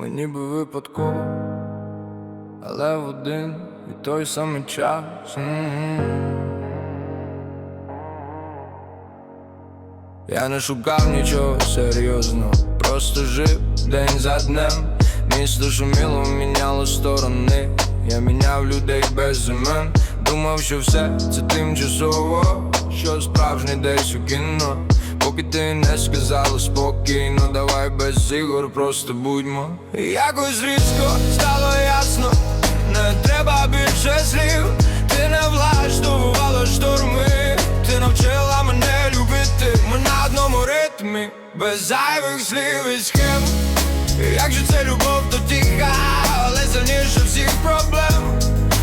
Ми ніби випадково, але в один і той самий час. Я не шукав нічого серйозного, просто жив день за днем. Місто шуміло, міняло сторони. Я міняв людей без імен. Думав, що все це тимчасово, що справжнє десь у кіно. Поки ти не сказала спокійно, давай без ігор, просто будьмо. Якось різко стало ясно, не треба більше слів. Ти не влаштовувала шторми, ти навчила мене любити. Ми на одному ритмі, без зайвих слів і схем. Як же це любов, то тиха, але сильніше всіх проблем.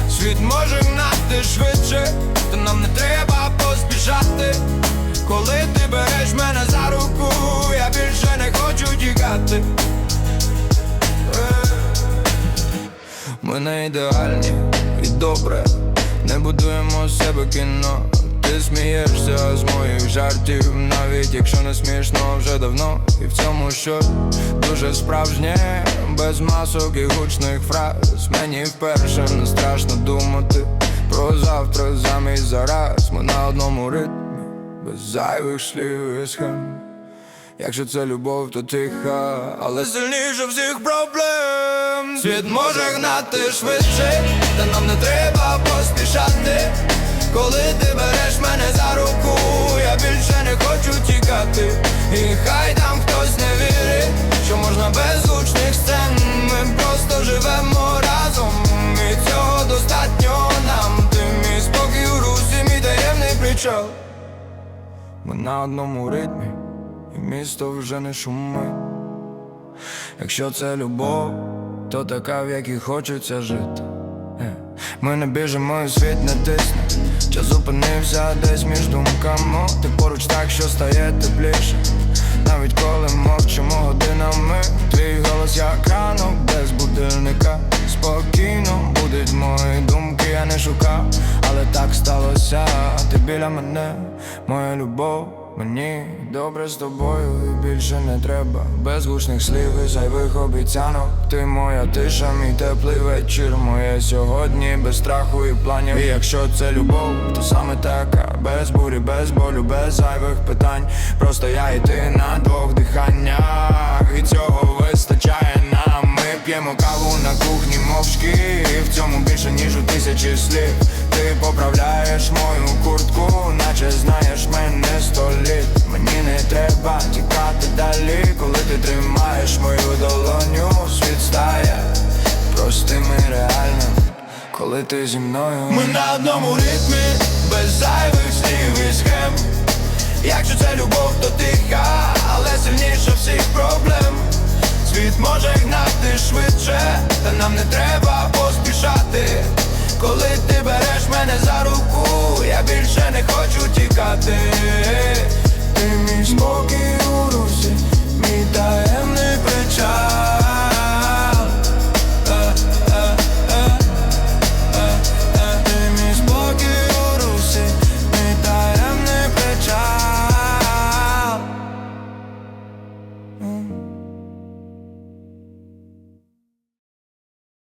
Світ може гнати швидше, та нам не треба поспішати. Ми не ідеальні і добре, не будуємо з себе кіно. Ти смієшся з моїх жартів, навіть якщо не смішно вже давно. І в цьому щось дуже справжнє, без масок і гучних фраз. Мені вперше не страшно думати про завтра замість зараз. Ми на одному ритмі, без зайвих слів і схем. Якщо це любов, то тиха, але сильніше всіх проблем. Світ може гнати швидше, та нам не треба поспішати. Коли ти береш мене за руку, я більше не хочу тікати. І хай там хтось не вірить, що можна без гучних сцен. Ми просто живемо разом. І цього достатньо нам. Ти мій спокій у русі, мій таємний причал. Ми на одному ритмі, і місто вже не шумить. Якщо це любов, то така, в якій хочеться жити. Е, Ми не біжимо, і світ не тисне. Час зупинився десь між думками. Ти поруч так, що стає тепліше. Навіть коли мовчимо годинами, твій голос як ранок без будильника. Спокійно будуть мої думки, я не шукав, але так сталося. Ти біля мене, моя любов. Мені добре з тобою і більше не треба. Без гучних слів і зайвих обіцянок. Ти моя тиша, мій теплий вечір. Моє сьогодні без страху і планів. І якщо це любов, то саме така. Без бурі, без болю, без зайвих питань. Просто я і ти на двох диханнях на кухні мовчки в цьому більше ніж у тисячі слів. Ти поправляєш мою куртку, наче знаєш мене сто літ Мені не треба тікати далі, коли ти тримаєш мою долоню, світ стає простим і реальним, коли ти зі мною. Ми на одному ритмі, без зайвих слів і схем. Якщо це любов, то ти goddamn